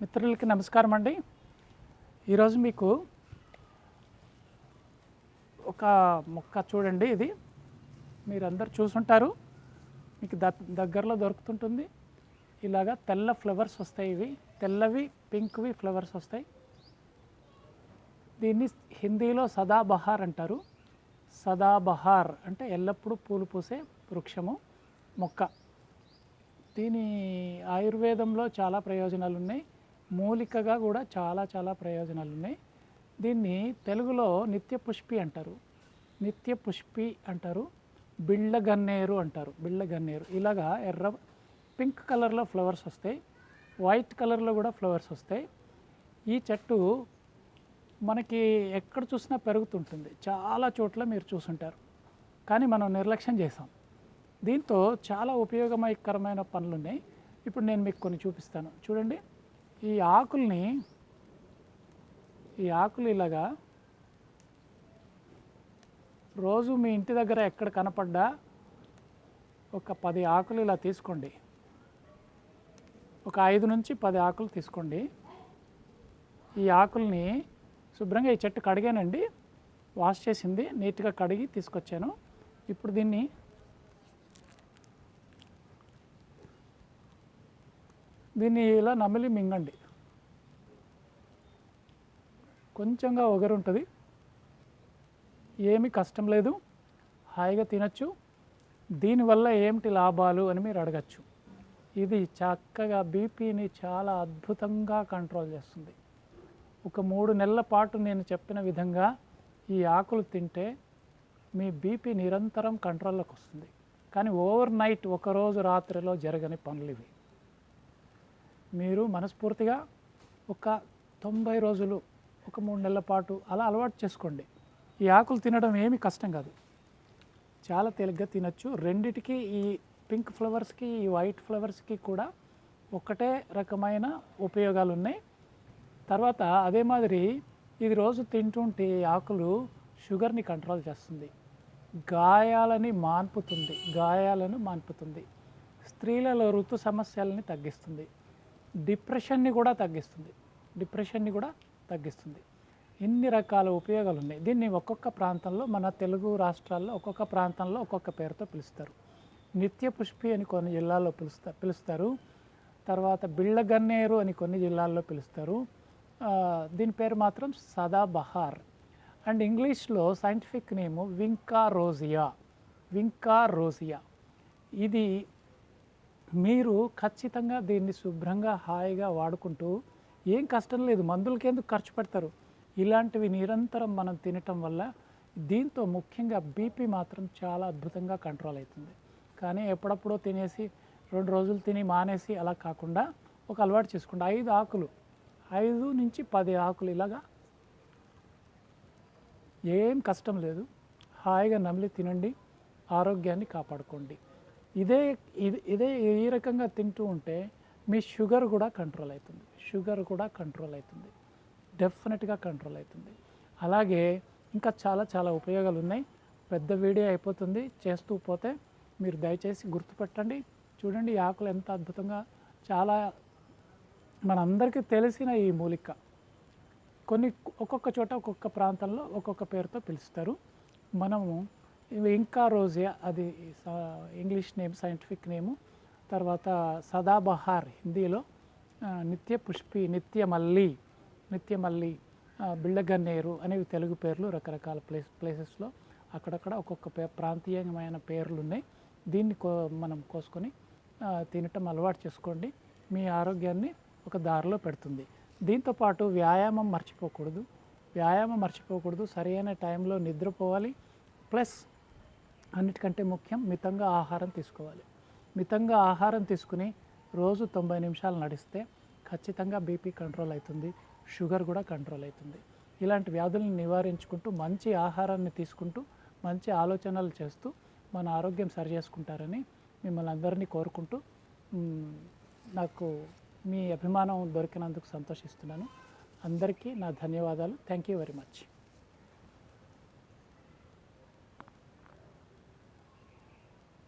మిత్రులకి నమస్కారం అండి. ఈరోజు మీకు ఒక మొక్క చూడండి ఇది. మీరందరూ చూసుంటారు. మీకు ద దగ్గరలో దొరుకుతుంటుంది. ఇలాగా తెల్ల ఫ్లవర్స్ వస్తాయి ఇవి. తెల్లవి పింక్వి ఫ్లవర్స్ వస్తాయి. దీన్ని హిందీలో సదాబహార్ అంటారు. సదాబహార్ అంటే ఎల్లప్పుడూ పూలు పూసే వృక్షము మొక్క. దీని ఆయుర్వేదంలో చాలా ప్రయోజనాలు ఉన్నాయి మూలికగా కూడా చాలా చాలా ప్రయోజనాలు ఉన్నాయి దీన్ని తెలుగులో నిత్య పుష్పి అంటారు. నిత్య పుష్పి అంటారు. బిళ్ళ గన్నేరు అంటారు. బిళ్ళ గన్నేరు ఇలాగా ఎర్ర పింక్ కలర్లో ఫ్లవర్స్ వస్తాయి. వైట్ కలర్లో కూడా ఫ్లవర్స్ వస్తాయి. ఈ చెట్టు మనకి ఎక్కడ చూసినా పెరుగుతుంటుంది. చాలా చోట్ల మీరు చూసుంటారు. కానీ మనం నిర్లక్ష్యం చేసాం దీంతో చాలా ఉపయోగకరమైన పనులు ఉన్నాయి ఇప్పుడు నేను మీకు కొన్ని చూపిస్తాను. చూడండి. ఈ ఆకుల్ని ఈ ఆకులు ఇలాగా రోజు మీ ఇంటి దగ్గర ఎక్కడ కనపడ్డా ఒక పది ఆకులు ఇలా తీసుకోండి. ఒక ఐదు నుంచి పది ఆకులు తీసుకోండి. ఈ ఆకుల్ని శుభ్రంగా ఈ చెట్టు కడిగానండి. వాష్ చేసింది నీట్గా కడిగి తీసుకొచ్చాను. ఇప్పుడు దీన్ని దీన్ని ఇలా నమిలి మింగండి. కొంచెంగా ఒగరు ఉంటుంది ఏమీ కష్టం లేదు. హాయిగా తినచ్చు. దీనివల్ల ఏమిటి లాభాలు అని మీరు అడగచ్చు. ఇది చక్కగా బీపీని చాలా అద్భుతంగా కంట్రోల్ చేస్తుంది. ఒక మూడు నెలల పాటు నేను చెప్పిన విధంగా ఈ ఆకులు తింటే మీ బీపీ నిరంతరం కంట్రోల్లోకి వస్తుంది. కానీ ఓవర్ నైట్ ఒకరోజు రాత్రిలో జరగని పనులు ఇవి. మీరు మనస్ఫూర్తిగా ఒక తొంభై రోజులు ఒక మూడు నెలల పాటు అలా అలవాటు చేసుకోండి. ఈ ఆకులు తినడం ఏమీ కష్టం కాదు. చాలా తేలిగ్గా తినచ్చు. రెండిటికి ఈ పింక్ ఫ్లవర్స్కి ఈ వైట్ ఫ్లవర్స్కి కూడా ఒకటే రకమైన ఉపయోగాలు ఉన్నాయి తర్వాత అదే మాదిరి ఇది రోజు తింటుంటే ఈ ఆకులు షుగర్ని కంట్రోల్ చేస్తుంది. గాయాలని మాన్పుతుంది. గాయాలను మాన్పుతుంది. స్త్రీలలో ఋతు సమస్యలని తగ్గిస్తుంది. డిప్రెషన్ని కూడా తగ్గిస్తుంది. డిప్రెషన్ని కూడా తగ్గిస్తుంది. ఇన్ని రకాల ఉపయోగాలు ఉన్నాయి. దీన్ని ఒక్కొక్క ప్రాంతంలో మన తెలుగు రాష్ట్రాల్లో ఒక్కొక్క ప్రాంతంలో ఒక్కొక్క పేరుతో పిలుస్తారు. నిత్య పుష్పి అని కొన్ని జిల్లాల్లో పిలుస్తా పిలుస్తారు. తర్వాత బిళ్ళగన్నేరు అని కొన్ని జిల్లాల్లో పిలుస్తారు. దీని పేరు మాత్రం సదాబహార్. అండ్ ఇంగ్లీష్లో scientific name vinca rosea vinca rosea ఇది మీరు ఖచ్చితంగా దీన్ని శుభ్రంగా హాయిగా వాడుకుంటూ ఏం కష్టం లేదు మందులకేందుకు ఖర్చు పెడతారు? ఇలాంటివి నిరంతరం మనం తినటం వల్ల దీంతో ముఖ్యంగా బీపీ మాత్రం చాలా అద్భుతంగా కంట్రోల్ అవుతుంది. కానీ ఎప్పుడప్పుడో తినేసి రెండు రోజులు తిని మానేసి అలా కాకుండా ఒక అలవాటు చేసుకోండి. ఐదు ఆకులు ఐదు నుంచి పది ఆకులు ఇలాగా ఏం కష్టం లేదు. హాయిగా నమిలి తినండి ఆరోగ్యాన్ని కాపాడుకోండి. ఇదే ఇదే ఈ రకంగా తింటూ ఉంటే మీ షుగర్ కూడా కంట్రోల్ అవుతుంది. షుగర్ కూడా కంట్రోల్ అవుతుంది. డెఫినెట్గా కంట్రోల్ అవుతుంది. అలాగే ఇంకా చాలా చాలా ఉపయోగాలు ఉన్నాయి. పెద్ద వీడియో అయిపోతుంది. చేస్తూ పోతే మీరు దయచేసి గుర్తుపెట్టండి. చూడండి ఈ ఆకులు ఎంత అద్భుతంగా చాలా మనందరికీ తెలిసిన ఈ మూలిక. కొన్ని ఒక్కొక్క చోట ఒక్కొక్క ప్రాంతంలో ఒక్కొక్క పేరుతో పిలుస్తారు. మనము ఇంకా రోజే అది ఇంగ్లీష్ నేమ్ సైంటిఫిక్ నేము. తర్వాత సదాబహార్ హిందీలో నిత్య పుష్పి నిత్య మల్లి నిత్య మల్లి బిళ్ళగన్నేరు అనేవి తెలుగు పేర్లు రకరకాల ప్లేస్ ప్లేసెస్లో. అక్కడక్కడ ఒక్కొక్క పే ప్రాంతీయమైన పేర్లు ఉన్నాయి దీన్ని కో మనం కోసుకొని తినటం అలవాటు చేసుకోండి. మీ ఆరోగ్యాన్ని ఒక దారిలో పెడుతుంది. దీంతోపాటు వ్యాయామం మర్చిపోకూడదు. వ్యాయామం మర్చిపోకూడదు. సరైన టైంలో నిద్రపోవాలి. ప్లస్ అన్నిటికంటే ముఖ్యం మితంగా ఆహారం తీసుకోవాలి. మితంగా ఆహారం తీసుకుని రోజు తొంభై నిమిషాలు నడిస్తే ఖచ్చితంగా బీపీ కంట్రోల్ అవుతుంది షుగర్ కూడా కంట్రోల్ అవుతుంది. ఇలాంటి వ్యాధులను నివారించుకుంటూ మంచి ఆహారాన్ని తీసుకుంటూ మంచి ఆలోచనలు చేస్తూ మన ఆరోగ్యం సరి చేసుకుంటారని మిమ్మల్ని అందరినీ కోరుకుంటూ నాకు మీ అభిమానం దొరికినందుకు సంతోషిస్తున్నాను. అందరికీ నా ధన్యవాదాలు. Thank you very much.